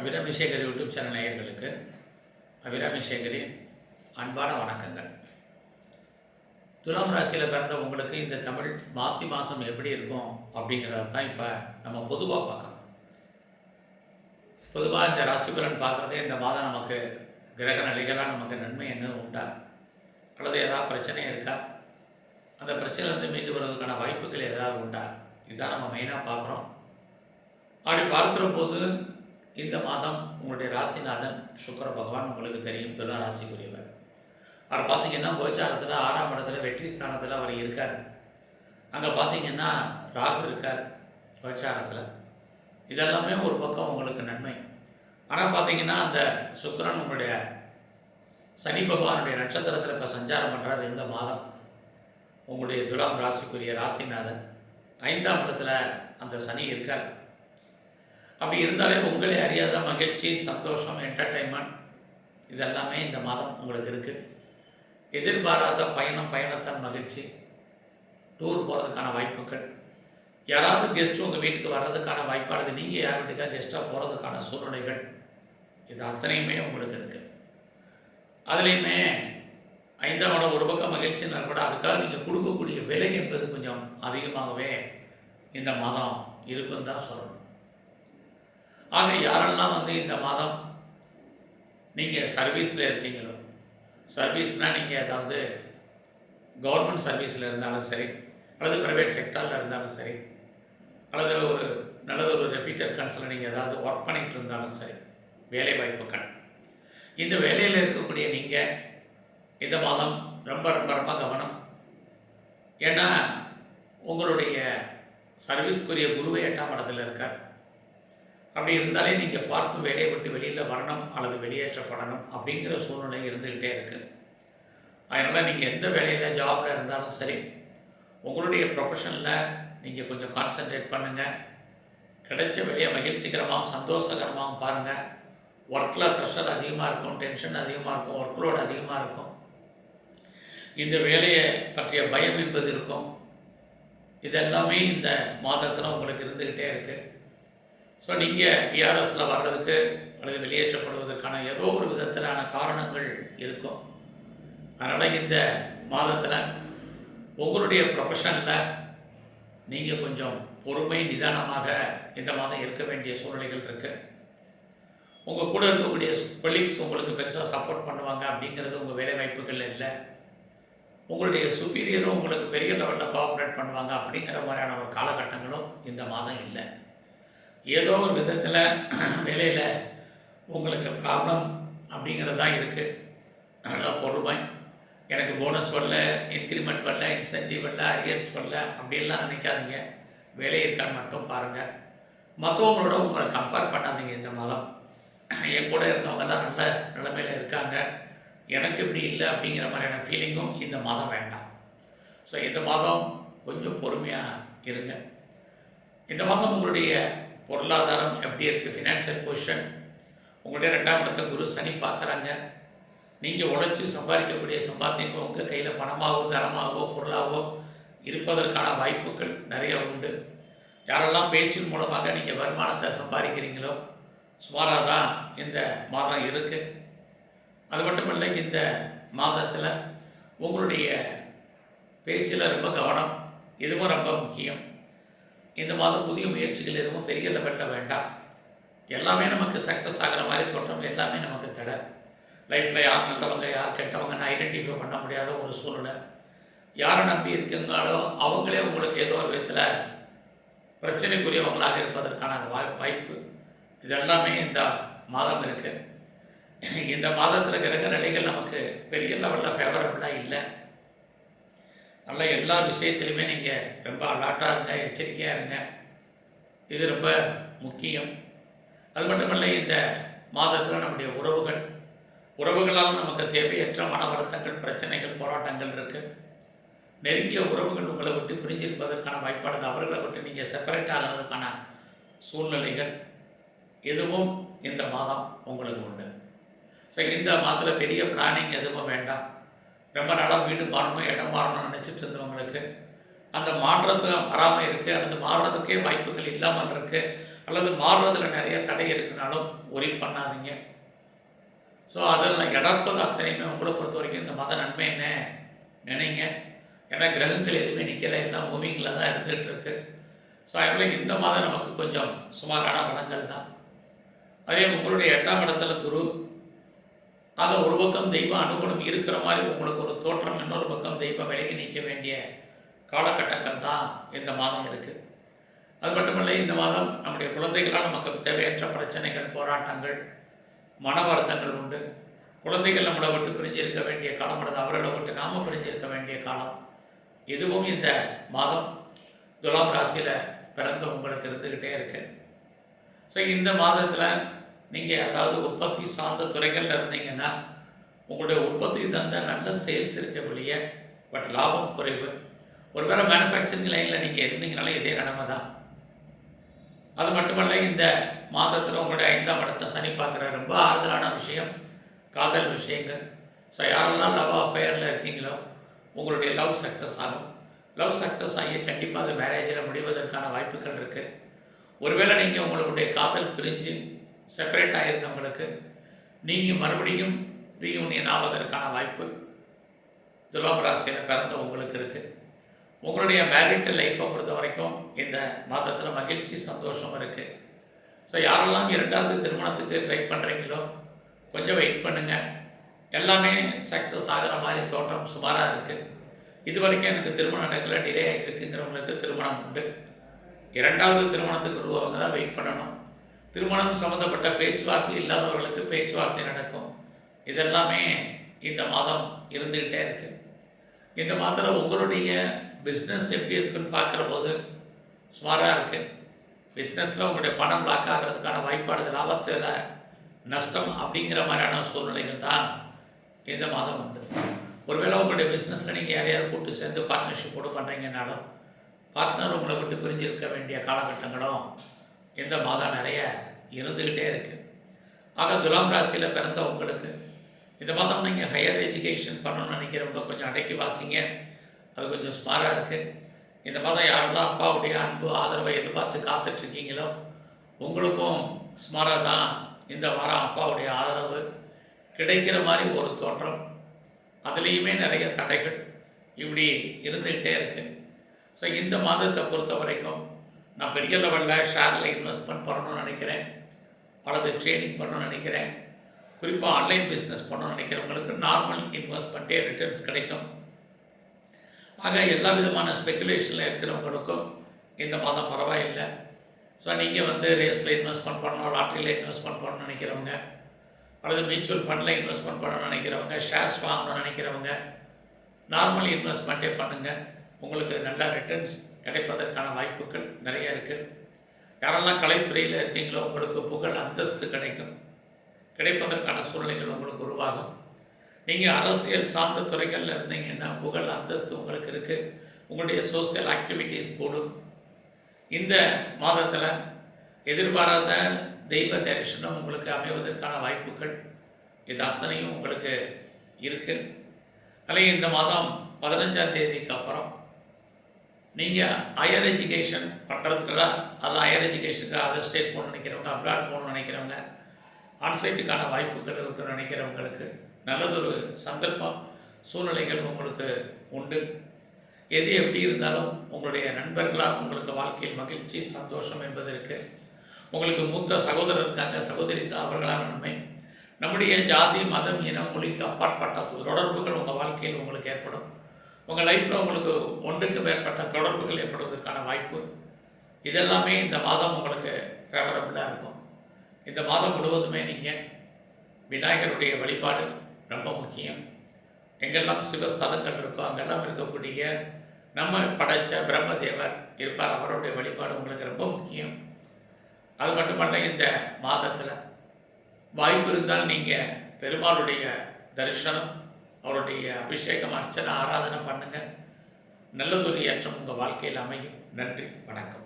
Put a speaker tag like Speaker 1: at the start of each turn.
Speaker 1: Abirami Sekar YouTube channel நேயர்களுக்கு அபிராமி சேகரின் அன்பான வணக்கங்கள். துலாம் ராசியில் பிறந்த உங்களுக்கு இந்த தமிழ் மாசி மாதம் எப்படி இருக்கும் அப்படிங்கிறது தான் இப்போ நம்ம பொதுவாக பார்க்குறோம். பொதுவாக இந்த ராசி பலன் பார்க்குறதே இந்த மாதம் நமக்கு கிரக நிலைகளாக நமக்கு நன்மை என்ன உண்டா? அல்லது ஏதாவது பிரச்சனை இருக்கா? அந்த பிரச்சனையிலேருந்து மீண்டு வருவதற்கான வாய்ப்புகள் ஏதாவது உண்டா? இதுதான் நம்ம மெயினாக பார்க்குறோம். அப்படி பார்க்குற போது இந்த மாதம் உங்களுடைய ராசிநாதன் சுக்கர பகவான் உங்களுக்கு தெரியும் துலா ராசிக்குரியவர். அவர் பார்த்தீங்கன்னா கோச்சாரத்தில் ஆறாம் இடத்துல வெற்றி ஸ்தானத்தில் அவர் இருக்கார். அங்கே பார்த்தீங்கன்னா ராகு இருக்கார் கோச்சாரத்தில். இதெல்லாமே ஒரு பக்கம் உங்களுக்கு நன்மை. ஆனால் பார்த்தீங்கன்னா அந்த சுக்கரன் உங்களுடைய சனி பகவானுடைய நட்சத்திரத்தில் இப்போ சஞ்சாரம் பண்ணுறார் இந்த மாதம். உங்களுடைய துலாம் ராசிக்குரிய ராசிநாதன். ஐந்தாம் இடத்துல அந்த சனி இருக்கார். அப்படி இருந்தாலே உங்களே அறியாத மகிழ்ச்சி சந்தோஷம் என்டர்டைன்மெண்ட் இதெல்லாமே இந்த மாதம் உங்களுக்கு இருக்குது எதிர்பாராத பயணம் பயணத்தால் மகிழ்ச்சி. டூர் போகிறதுக்கான வாய்ப்புகள். யாராவது கெஸ்ட்டு உங்கள் வீட்டுக்கு வர்றதுக்கான வாய்ப்பானது நீங்கள் யார் வீட்டுக்காக கெஸ்ட்டாக போகிறதுக்கான சூழ்நிலைகள் இது அத்தனையுமே உங்களுக்கு இருக்குது அதுலேயுமே ஐந்தாம் ஒரு பக்கம் மகிழ்ச்சினா கூட அதுக்காக நீங்கள் கொடுக்கக்கூடிய விலை என்பது கொஞ்சம் அதிகமாகவே இந்த மாதம் இருக்குன்னு தான் சொல்லணும். ஆக யாரெல்லாம் வந்து இந்த மாதம் நீங்கள் சர்வீஸில் இருக்கீங்களோ சர்வீஸ்னால் நீங்கள் ஏதாவது கவர்மெண்ட் சர்வீஸில் இருந்தாலும் சரி அல்லது ப்ரைவேட் செக்டாரில் இருந்தாலும் சரி அல்லது ஒரு நல்லது ஒரு ரெப்யூட்டட் கன்சலில் நீங்கள் ஏதாவது ஒர்க் பண்ணிகிட்டு இருந்தாலும் சரி வேலை வாய்ப்புகள் இந்த வேலையில் இருக்கக்கூடிய நீங்கள் இந்த மாதம் ரொம்ப ரொம்ப ரொம்ப கவனம். ஏன்னா உங்களுடைய சர்வீஸ்க்குரிய குருவை எட்டாம் இடத்துல இருக்கார். அப்படி இருந்தாலே நீங்கள் பார்க்கும் வேலையை விட்டு வெளியில் வரணும் அல்லது வெளியேற்றப்படணும் அப்படிங்கிற சூழ்நிலை இருந்துக்கிட்டே இருக்குது அதனால் நீங்கள் எந்த வேலையில் ஜாபில் இருந்தாலும் சரி உங்களுடைய ப்ரொஃபஷனில் நீங்கள் கொஞ்சம் கான்சென்ட்ரேட் பண்ணுங்கள் கிடைச்ச வேலையை மகிழ்ச்சிகரமாகவும் சந்தோஷகரமாகவும் பாருங்கள் ஒர்க்கில் ப்ரெஷர் அதிகமாக இருக்கும் டென்ஷன் அதிகமாக இருக்கும் ஒர்க் லோடு அதிகமாக இருக்கும். இந்த வேலையை பற்றிய பயம் என்பது இருக்கும். இதெல்லாமே இந்த மாதத்தில் உங்களுக்கு இருந்துக்கிட்டே இருக்குது ஸோ நீங்கள் விஆர்எஸில் வர்றதுக்கு அல்லது வெளியேற்றப்படுவதற்கான ஏதோ ஒரு விதத்திலான காரணங்கள் இருக்கும். அதனால் இந்த மாதத்தில் உங்களுடைய ப்ரொஃபஷனில் நீங்கள் கொஞ்சம் பொறுமை நிதானமாக இந்த மாதம் இருக்க வேண்டிய சூழ்நிலைகள் இருக்குது உங்கள் கூட இருக்கக்கூடிய கொலீக்ஸ் உங்களுக்கு பெருசாக சப்போர்ட் பண்ணுவாங்க அப்படிங்கிறது உங்கள் வேலை வாய்ப்புகள் இல்லை. உங்களுடைய சுப்பீரியரும் உங்களுக்கு பெரிய லெவலில் கோஆப்ரேட் பண்ணுவாங்க அப்படிங்கிற மாதிரியான ஒரு காலகட்டங்களும் இந்த மாதம் இல்லை. ஏதோ ஒரு விதத்தில் வேலையில் உங்களுக்கு ப்ராப்ளம் அப்படிங்கிறது தான் இருக்குது நல்லா பொறுமை எனக்கு போனஸ் வரல இன்க்ரிமெண்ட் வரல இன்சென்டிவ் வரல அரியர்ஸ் வரல அப்படின்லாம் நினைக்காதீங்க. வேலை இருக்கான்னு மட்டும் பாருங்கள் மற்றவங்களோட உங்களை கம்பேர் பண்ணாதீங்க இந்த மாதம். என் கூட இருந்தவங்கெல்லாம் நல்ல நிலைமையில் இருக்காங்க. எனக்கு இப்படி இல்லை அப்படிங்கிற மாதிரியான ஃபீலிங்கும் இந்த மாதம் வேண்டாம். ஸோ இந்த மாதம் கொஞ்சம் பொறுமையாக இருங்க. இந்த மாதம் உங்களுடைய பொருளாதாரம் எப்படி இருக்குது ஃபினான்ஷியல் பொசிஷன் உங்களுடைய ரெண்டாம் இடத்த குரு சனி பார்க்குறாங்க. நீங்கள் உழைச்சி சம்பாதிக்கக்கூடிய சம்பாத்தியங்கள் உங்கள் கையில் பணமாகவோ தரமாகவோ பொருளாகவோ இருப்பதற்கான வாய்ப்புகள் நிறைய உண்டு. யாரெல்லாம் பேச்சின் மூலமாக நீங்கள் வருமானத்தை சம்பாதிக்கிறீங்களோ சுமாராக தான் இந்த மாதம் இருக்குது அது மட்டுமல்ல இந்த மாதத்தில் உங்களுடைய பேச்சில் ரொம்ப கவனம் இதுவும் ரொம்ப முக்கியம். இந்த மாதம் புதிய முயற்சிகள் எதுவும் பெரிய லெவலில் வேண்டாம். எல்லாமே நமக்கு சக்ஸஸ் ஆகிற மாதிரி தோற்றம் எல்லாமே நமக்கு தடை. லைஃப்பில் யார் நல்லவங்க யார் கெட்டவங்கன்னு ஐடென்டிஃபை பண்ண முடியாத ஒரு சூழ்நிலை. யாரை நம்பி இருக்கீங்களோ அவங்களே உங்களுக்கு ஏதோ ஒரு விதத்தில் பிரச்சனைக்குரியவங்களாக இருப்பதற்கான வாய் வாய்ப்பு. இதெல்லாமே இந்த மாதம் இருக்குது இந்த மாதத்தில் கிரக நிலைகள் நமக்கு பெரிய லெவலில் ஃபேவரபுளாக இல்லை. நல்ல எல்லா விஷயத்துலையுமே நீங்கள் ரொம்ப அலாட்டாக இருங்க எச்சரிக்கையாக இருங்க. இது ரொம்ப முக்கியம். அது மட்டுமல்ல இந்த மாதத்தில் நம்முடைய உறவுகள் உறவுகளால் நமக்கு தேவையற்ற மன வருத்தங்கள் பிரச்சனைகள் போராட்டங்கள் இருக்குது நெருங்கிய உறவுகள் உங்களை விட்டு பிரிஞ்சிருப்பதற்கான வாய்ப்பானது அவர்களை விட்டு நீங்கள் செப்பரேட் ஆகிறதுக்கான சூழ்நிலைகள் எதுவும் இந்த மாதம் உங்களுக்கு உண்டு. ஸோ இந்த மாதத்தில் பெரிய பிளானிங் எதுவும் வேண்டாம். ரொம்ப நாளாக வீடு மாறணும் இடம் மாறணும்னு நினச்சிட்டு இருந்தவங்களுக்கு அந்த மாறுறது வராமல் இருக்குது அல்லது மாறுறதுக்கே வாய்ப்புகள் இல்லாமல் இருக்குது அல்லது மாறுறதுல நிறைய தடை இருக்குனாலும் ஒரி பண்ணாதீங்க. ஸோ அதெல்லாம் இடப்பது அத்தனையுமே உங்களை பொறுத்த வரைக்கும் இந்த மத நன்மை என்ன? நினைங்க. ஏன்னா கிரகங்கள் எதுவுமே நிற்கல எல்லாம் மூவிங்கில் தான் இருந்துகிட்ருக்கு ஸோ அதனால் இந்த மாதம் நமக்கு கொஞ்சம் சுமாரான படங்கள் தான். அதே உங்களுடைய எட்டாம் இடத்துல குரு ஆக ஒரு பக்கம் தெய்வ அனுகூலம் இருக்கிற மாதிரி உங்களுக்கு ஒரு தோற்றம் இன்னொரு பக்கம் தெய்வம் விலகி நிற்க வேண்டிய காலகட்டங்கள் தான் இந்த மாதம் இருக்குது அது மட்டுமல்ல இந்த மாதம் நம்முடைய குழந்தைகளால் நமக்கு தேவையற்ற பிரச்சனைகள் போராட்டங்கள் மன வருத்தங்கள் உண்டு. குழந்தைகள் நம்மளை விட்டு பிரிஞ்சிருக்க வேண்டிய காலம் அல்லது அவர்களை விட்டு நாம் பிரிஞ்சிருக்க வேண்டிய காலம். இதுவும் இந்த மாதம் துலாம் ராசியில் பிறந்த உங்களுக்கு இருந்துக்கிட்டே இருக்கு. ஸோ இந்த மாதத்தில் நீங்கள் அதாவது உற்பத்தி சார்ந்த துறைகளில் இருந்தீங்கன்னா உங்களுடைய உற்பத்தி தந்த நல்ல சேல்ஸ் இருக்க வெளியே பட் லாபம் குறைவு. ஒருவேளை மேனுஃபேக்சரிங் லைனில் நீங்கள் இருந்தீங்கனாலும் இதே நிலைமை தான். அது மட்டுமல்ல இந்த மாதத்தில் உங்களுடைய ஐந்தாம் இடத்தை சனி பார்க்குற ரொம்ப ஆறுதலான விஷயம் காதல் விஷயங்கள். ஸோ யாரெல்லாம் லவ் அஃபேரில் இருக்கீங்களோ உங்களுடைய லவ் சக்ஸஸ் ஆகும். லவ் சக்ஸஸ் ஆகி கண்டிப்பாக அது மேரேஜில் முடிவதற்கான வாய்ப்புகள் இருக்குது ஒருவேளை நீங்கள் உங்களுடைய காதல் பிரிஞ்சு செப்பரேட் ஆகியிருந்தவங்களுக்கு நீங்கள் மறுபடியும் ரீயூனியன் ஆவதற்கான வாய்ப்பு துலாபராசியில் பிறந்த உங்களுக்கு இருக்குது உங்களுடைய மேரிட் லைஃப்பை பொறுத்த வரைக்கும் இந்த மாதத்தில் மகிழ்ச்சி சந்தோஷம் இருக்குது ஸோ யாரெல்லாம் இரண்டாவது திருமணத்துக்கு ட்ரை பண்ணுறீங்களோ கொஞ்சம் வெயிட் பண்ணுங்கள் எல்லாமே சக்ஸஸ் ஆகிற மாதிரி தோற்றம் சுமாராக இருக்குது இது வரைக்கும் எனக்கு திருமணம் நடக்கல டிலே ஆகிட்டு இருக்குங்கிறவங்களுக்கு திருமணம் உண்டு. இரண்டாவது திருமணத்துக்கு வருவவங்க தான் வெயிட் பண்ணணும். திருமணம் சம்மந்தப்பட்ட பேச்சுவார்த்தை இல்லாதவர்களுக்கு பேச்சுவார்த்தை நடக்கும். இதெல்லாமே இந்த மாதம் இருந்துக்கிட்டே இருக்குது இந்த மாதத்தில் உங்களுடைய பிஸ்னஸ் எப்படி இருக்குன்னு பார்க்குற போது சுமாராக இருக்குது பிஸ்னஸில் உங்களுடைய பணம் லாக் ஆகிறதுக்கான வாய்ப்பாடு லாபத்தில் நஷ்டம் அப்படிங்கிற மாதிரியான சூழ்நிலைகள் தான் இந்த மாதம் உண்டு. ஒருவேளை உங்களுடைய பிஸ்னஸில் நீங்கள் யாரையாவது கூட்டு சேர்ந்து பார்ட்னர்ஷிப்போடு பண்ணுறீங்கனாலும் பார்ட்னர் உங்களை விட்டு பிரிஞ்சிருக்க வேண்டிய காலகட்டங்களும் இந்த மாதம் நிறைய இருந்துக்கிட்டே இருக்குது ஆக துலாம் ராசியில் பிறந்த உங்களுக்கு இந்த மாதம் நீங்கள் ஹையர் எஜுகேஷன் பண்ணணும்னு நினைக்கிறவங்க கொஞ்சம் அடக்கி வாசிங்க. அது கொஞ்சம் ஸ்மாராக இருக்குது இந்த மாதம் யாரெல்லாம் அப்பாவுடைய அன்பு ஆதரவை எதிர்பார்த்து காத்துட்ருக்கீங்களோ உங்களுக்கும் ஸ்மாராக தான் இந்த வாரம் அப்பாவுடைய ஆதரவு. கிடைக்கிற மாதிரி ஒரு தோற்றம். அதுலேயுமே நிறைய தடைகள் இப்படி இருந்துக்கிட்டே இருக்குது ஸோ இந்த மாதத்தை பொறுத்த வரைக்கும் நான் பெரிய லெவலில் ஷேரில் இன்வெஸ்ட்மெண்ட் பண்ணணும்னு நினைக்கிறேன். அல்லது ட்ரேடிங் பண்ணணும்னு நினைக்கிறேன். குறிப்பாக ஆன்லைன் பிஸ்னஸ் பண்ணணும்னு நினைக்கிறவங்களுக்கு நார்மல் இன்வெஸ்ட்மெண்ட்டே ரிட்டர்ன்ஸ் கிடைக்கும். ஆக எல்லா விதமான ஸ்பெகுலேஷனில் இருக்கிறவங்களுக்கும் இந்த மாதம் பரவாயில்லை. ஸோ நீங்கள் வந்து ரேஸில் இன்வெஸ்ட்மெண்ட் பண்ணணும் லாட்ரியில் இன்வெஸ்ட்மெண்ட் பண்ணணும்னு நினைக்கிறவங்க அல்லது மியூச்சுவல் ஃபண்டில் இன்வெஸ்ட்மெண்ட் பண்ணணும்னு நினைக்கிறவங்க ஷேர்ஸ் வாங்கணும்னு நினைக்கிறவங்க நார்மல் இன்வெஸ்ட்மெண்ட்டே பண்ணுங்கள் உங்களுக்கு நல்ல ரிட்டர்ன்ஸ் கிடைப்பதற்கான வாய்ப்புகள் நிறைய இருக்குது யாரெல்லாம் கலைத்துறையில் இருக்கீங்களோ உங்களுக்கு புகழ் அந்தஸ்து கிடைக்கும். கிடைப்பதற்கான சூழ்நிலைகள் உங்களுக்கு உருவாகும். நீங்கள் அரசியல் சார்ந்த துறைகளில் இருந்தீங்கன்னா புகழ் அந்தஸ்து உங்களுக்கு இருக்குது உங்களுடைய சோசியல் ஆக்டிவிட்டீஸ் கூடும். இந்த மாதத்தில் எதிர்பாராத தெய்வ தரிசனம் உங்களுக்கு அமைவதற்கான வாய்ப்புகள் இது அத்தனையும் உங்களுக்கு இருக்குது அதில் இந்த மாதம் பதினஞ்சாம் தேதிக்கு அப்புறம் நீங்கள் ஹையர் எஜுகேஷன் பண்ணுறதுக்கெல்லாம் அது ஹையர் எஜுகேஷனுக்கு அதர் ஸ்டேட் போகணும்னு நினைக்கிறவங்க அப்ராட் போகணும்னு நினைக்கிறவங்க ஆன்சைட்டுக்கான வாய்ப்புகள் இருக்குன்னு நினைக்கிறவங்களுக்கு நல்லதொரு சந்தர்ப்பம் சூழ்நிலைகள் உங்களுக்கு உண்டு. எது எப்படி இருந்தாலும் உங்களுடைய நண்பர்களாக உங்களுக்கு வாழ்க்கையில் மகிழ்ச்சி சந்தோஷம் என்பது இருக்குது உங்களுக்கு மூத்த சகோதரர் இருக்காங்க சகோதரி இருந்தால் அவர்களால் நன்மை. நம்முடைய ஜாதி மதம் இனம் மொழிக்கு அப்பாற்பட்ட தொடர்புகள் உங்கள் வாழ்க்கையில் உங்களுக்கு ஏற்படும். உங்கள் லைஃப்பில் உங்களுக்கு ஒன்றுக்கு மேற்பட்ட தொடர்புகள் ஏற்படுவதற்கான வாய்ப்பு. இதெல்லாமே இந்த மாதம் உங்களுக்கு ஃபேவரபுளாக இருக்கும். இந்த மாதம் முழுவதுமே நீங்கள் விநாயகருடைய வழிபாடு ரொம்ப முக்கியம். எங்கெல்லாம் சிவஸ்தலங்கள் இருக்கோ அங்கெல்லாம் இருக்கக்கூடிய நம்ம படைச்ச பிரம்மதேவர் இருப்பார் அவருடைய வழிபாடு உங்களுக்கு ரொம்ப முக்கியம். அது மட்டுமல்ல இந்த மாதத்தில் வாய்ப்பு இருந்தால் நீங்கள் பெருமாளுடைய தரிசனம் அவருடைய அபிஷேகம் அர்ச்சனை ஆராதனை பண்ணுங்கள் நல்லதொரு ஏற்றம் உங்கள் வாழ்க்கையில் அமையும். நன்றி வணக்கம்.